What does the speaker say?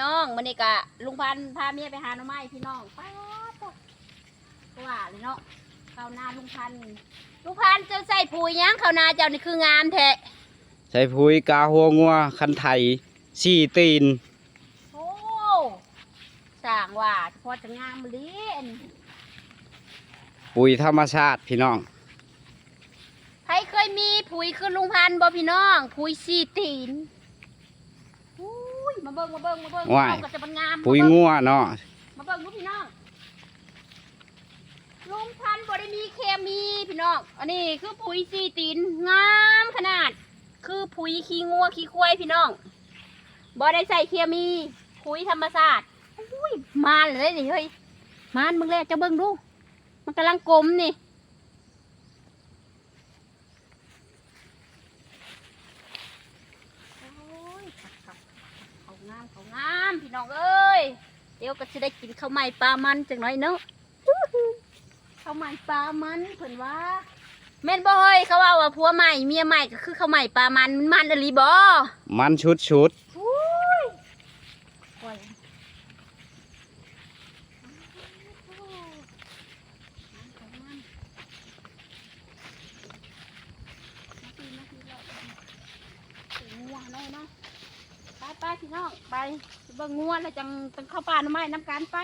น้องมันนี่กะลุงพันธุ์พาเมียไปหาหน่อไม้พี่น้องป้าดก็ว่าเลยเนาะข้าวนาลุงพันธุ์ลุงพันธุ์เจะใส่ปุ๋ยหยังข้าวนาเจ้านี่คืองามแท้ใส่ปุ๋ยกาหัวงัวคันไถสี่ตีนโอ้สร้างว่าพอจะงามเลียนปุ๋ยธรรมชาติพี่น้องใครเคยมีปุ๋ยคือลุงพันธุ์บ่พี่น้องปุ๋ยสีตีนอุ้ย มาเบิ่งมาเบิ่งมาเบิ่งว้าย เอก็จะมันงามปุ๋ยมาเบิ่งงัวเนาะมาเบิ่งลูกพี่น้องลุงพันธุ์บ่ได้มีเคมีพี่น้องอันนี้คือปุ๋ยซีตีนงามขนาด คือปุ๋ยขี้งัวขี้ควายพี่น้องบ่ได้ใส่เคมีปุ๋ยธรรมชาติอุ้ยมานเลยนี่เฮ้ยมานมึงแล้วจะเบิ่งดู มันกำลังกลมนี่ โอ้ยเขางามเขางามพี่ น้องเอ้ย เดี๋ยวก็จะได้กินข้าวใหม่ปลามันจังหน่อยเนาะข้าวใหม่ปลามันเพิ่นว่าแม่นบ่เฮ้ยเขาว่าว่าผัวใหม่เมียใหม่ก็คือข้าวใหม่ปลามันมันมันอะลีบ่มันชุดชุดอุ้ยโอ้ยงัวน้อยเนาะ ไปไปพี่น้องไปเบิ่งงัวแล้วจังจังเข้าป่าหน่อไม้น้ำกันไป